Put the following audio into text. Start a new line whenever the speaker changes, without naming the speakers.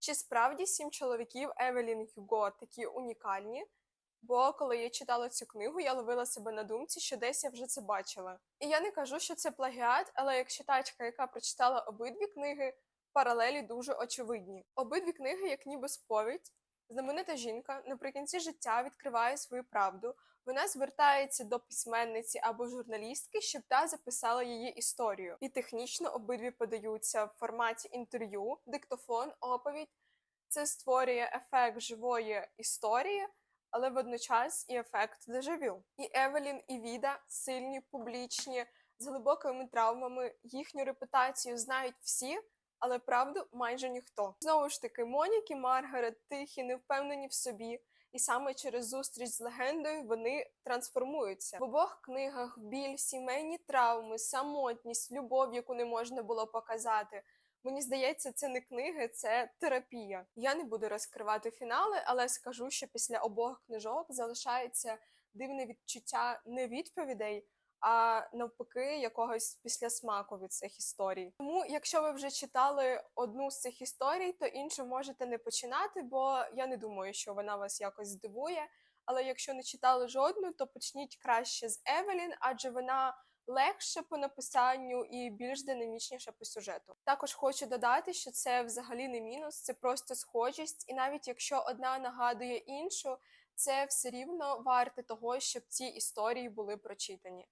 Чи справді сім чоловіків Евелін Юго такі унікальні? Бо коли я читала цю книгу, я ловила себе на думці, що десь я вже це бачила. І я не кажу, що це плагіат, але як читачка, яка прочитала обидві книги, паралелі дуже очевидні. Обидві книги, як ніби сповідь, знаменита жінка наприкінці життя відкриває свою правду. Вона звертається до письменниці або журналістки, щоб та записала її історію. І технічно обидві подаються в форматі інтерв'ю, диктофон, оповідь. Це створює ефект живої історії, але водночас і ефект дежавю. І Евелін, і Віда сильні, публічні, з глибокими травмами. Їхню репутацію знають всі, але правду майже ніхто. Знову ж таки, Моніки, Маргарет тихі, невпевнені в собі. І саме через зустріч з легендою вони трансформуються в обох книгах біль, сімейні травми, самотність, любов, яку не можна було показати. Мені здається, це не книги, це терапія. Я не буду розкривати фінали, але скажу, що після обох книжок залишається дивне відчуття не відповідей, а навпаки, якогось післясмаку від цих історій. Тому, якщо ви вже читали одну з цих історій, то іншу можете не починати, бо я не думаю, що вона вас якось здивує. Але якщо не читали жодну, то почніть краще з Евелін, адже вона легше по написанню і більш динамічніше по сюжету. Також хочу додати, що це взагалі не мінус, це просто схожість, і навіть якщо одна нагадує іншу, це все рівно варте того, щоб ці історії були прочитані.